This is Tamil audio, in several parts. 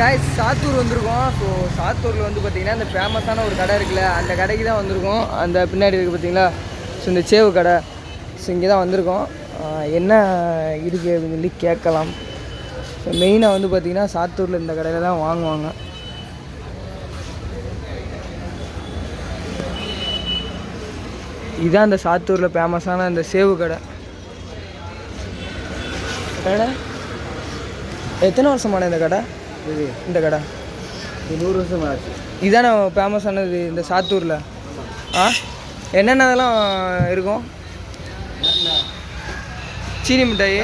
காய்ஸ் சாத்தூர் வந்திருக்கோம். ஸோ சாத்தூரில் வந்து பார்த்தீங்கன்னா இந்த ஃபேமஸான ஒரு கடை இருக்குல்ல அந்த கடைக்கு தான் வந்திருக்கோம். அந்த பின்னாடி இருக்குது பார்த்தீங்களா ஸோ இந்த சேவு கடை. ஸோ இங்கே தான் வந்திருக்கோம். என்ன இருக்குது அப்படின்னு சொல்லி கேட்கலாம். ஸோ மெயினாக வந்து பார்த்திங்கன்னா சாத்தூரில் இந்த கடையில் தான் வாங்குவாங்க. இதுதான் இந்த சாத்தூரில் ஃபேமஸான இந்த சேவு கடை. கடை எத்தனை வருஷமான இந்த கடை? இது இந்த கடை. நூறு வருஷம் ஆச்சு. இதானே ஃபேமஸானது இந்த சாத்தூரில்? ஆ? என்னென்ன இதெல்லாம் இருக்கும்? சீனி மிட்டாய்.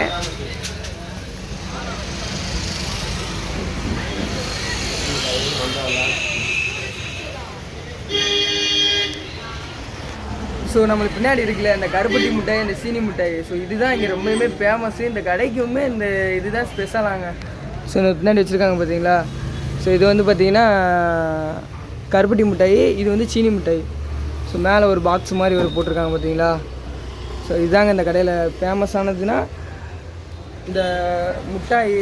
ஸோ நம்மளுக்கு பின்னாடி இருக்குல்ல இந்த கருப்பட்டி மிட்டாய் இந்த சீனி மிட்டாய். ஸோ இதுதான் இங்கே ரொம்பவுமே ஃபேமஸ்ஸு இந்த கடைக்குமே இந்த இதுதான் ஸ்பெஷலாங்க ஸோ இந்த பின்னாடி வச்சுருக்காங்க பார்த்தீங்களா? ஸோ இது வந்து பார்த்தீங்கன்னா கருப்பட்டி மிட்டாய் இது வந்து சீனி மிட்டாய். ஸோ மேலே ஒரு பாக்ஸ் மாதிரி ஒரு போட்டிருக்காங்க பார்த்தீங்களா? ஸோ இதாங்க இந்த கடையில் ஃபேமஸானதுன்னா இந்த மிட்டாய்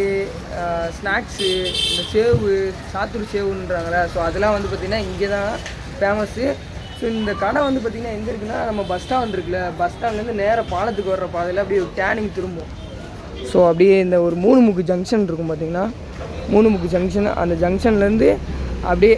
ஸ்நாக்ஸு இந்த சேவு சாத்தூர் சேவுன்றாங்களே ஸோ அதெல்லாம் வந்து பார்த்திங்கன்னா இங்கே தான் ஃபேமஸ்ஸு ஸோ இந்த கடை வந்து பார்த்திங்கன்னா எங்கே இருக்குன்னா நம்ம பஸ் ஸ்டாண்ட் இருக்குல்ல பஸ் ஸ்டாண்ட்லேருந்து நேராக பாலத்துக்கு வர்ற பாதையில் அப்படியே டேனிங் திரும்பும். ஸோ அப்படியே இந்த ஒரு மூணு முக்கு ஜங்ஷன் இருக்கும் பார்த்தீங்கன்னா மூணு முக்கு ஜங்ஷன் அந்த ஜங்ஷன்லேருந்து அப்படியே